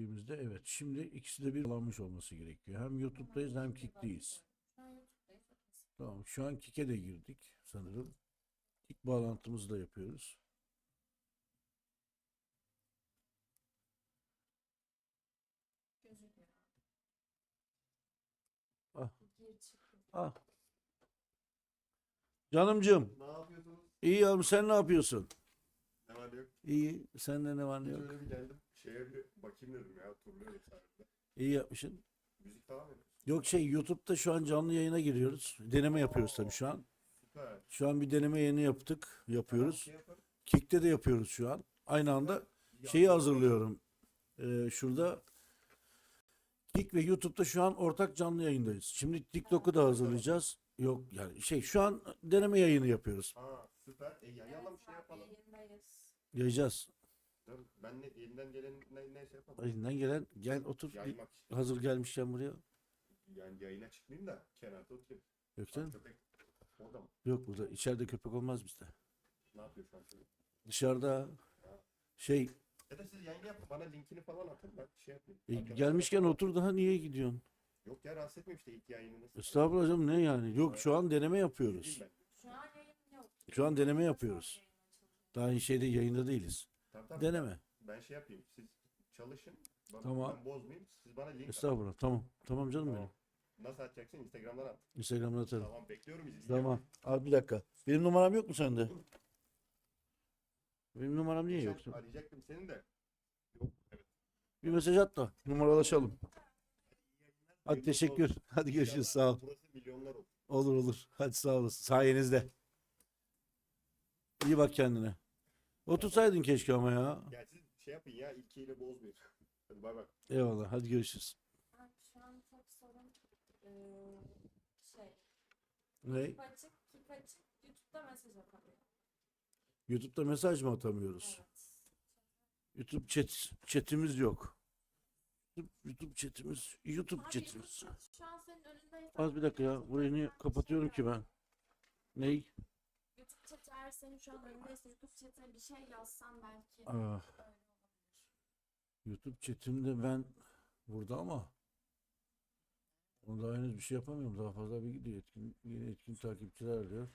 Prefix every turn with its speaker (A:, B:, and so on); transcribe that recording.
A: girdiğimizde evet. Şimdi ikisi de bir bağlanmış olması gerekiyor. Hem YouTube'dayız hem Kick'teyiz. Tamam. Şu an Kick'e de girdik sanırım. Kick bağlantımızı da yapıyoruz. Ah. Ah. Canımcığım.
B: Ne yapıyorsunuz?
A: iyi yavrum sen ne yapıyorsun?
B: Ne var ne yok?
A: İyi. Sende ne var ne yok?
B: Şöyle bir geldim. Şeye bir bakayım dedim ya. Turluyorum sadece.
A: İyi yapmışsın.
B: Müzik falan mı?
A: Yok şey YouTube'da şu an canlı yayına giriyoruz. Deneme yapıyoruz tabii şu an.
B: Süper.
A: Şu an bir deneme yayını yaptık. Yapıyoruz.
B: Şey yaparım.
A: Kick'te de yapıyoruz şu an. Aynı anda şeyi hazırlıyorum. Ee, şurada Kick ve YouTube'da şu an ortak canlı yayındayız. Şimdi TikTok'u da hazırlayacağız. Yok yani şey şu an deneme yayını yapıyoruz.
B: Aa süper. E yayalım şey yapalım.
C: Yayındayız.
A: Yayacağız.
B: Tabii, Ben ne elimden gelen ne, ne şey yapalım.
A: Elinden gelen gel otur. Bir-
B: Yaymak.
A: hazır gelmişken buraya.
B: Yani yayına çıkmayayım da kenarda oturayım.
A: Yok canım.
B: Köpek. Orada mı?
A: Yok burada. içeride köpek olmaz bizde.
B: Ne yapıyor şu an çocuk?
A: Dışarıda şey
B: Ya da siz yayın yapın. Bana linkini falan atın. Ben şey yapayım.
A: e,
B: Arkadaşlar-
A: gelmişken otur daha niye gidiyorsun?
B: Yok ya rahatsız etmeyeyim işte ilk yayınınız.
A: Estağfurullah canım ne yani? Yok şu an deneme yapıyoruz.
C: Şu an yayın yok.
A: Şu an deneme yapıyoruz. Daha şeyde yayında değiliz.
B: Tamam.
A: Deneme.
B: Ben şey yapayım. Siz çalışın. Bana,
A: Tamam.
B: Ben bozmayayım. Siz bana link atın.
A: Estağfurullah. Tamam. Tamam canım benim.
B: Tamam. Nasıl atacaksın? Instagram'dan at.
A: Instagram'da atarım.
B: Tamam bekliyorum izleyeceğim.
A: Tamam. Abi bir dakika. Benim numaram yok mu sende? Benim numaram niye
B: Sen
A: yoktu?
B: Arayacaktım senin de. Yok. Evet.
A: Bir mesaj at da numaralaşalım. Hadi teşekkür. Hadi görüşürüz. Sağ ol.
B: Burası milyonlar olur.
A: Olur olur. Hadi sağ olasın. Sayenizde. İyi bak kendine. Otursaydın keşke ama ya.
B: Ya siz şey yapın ya ilkiyle bozmayın. Hadi bay bay.
A: Eyvallah. Hadi görüşürüz.
C: Abi şu an tek sorun eee, şey.
A: Ne?
C: Keep açık, keep açık. YouTube'da mesaj atamıyor.
A: YouTube'da mesaj mı atamıyoruz?
C: Evet.
A: YouTube chat chatimiz yok. YouTube, YouTube chatimiz, YouTube
C: Abi
A: chatimiz.
C: YouTube şu an senin önündeyiz.
A: Az bir dakika ya. Burayı niye kapatıyorum ki ben? Ney?
C: Chat'i eğer senin şu an önündeyse YouTube chat'ine bir şey yazsan belki
A: Ah,
C: öyle olabilir.
A: YouTube chatimde ben burada ama onda henüz bir şey yapamıyorum. Daha fazla bir gidiyor. Etkin, yeni etkin takipçiler diyor.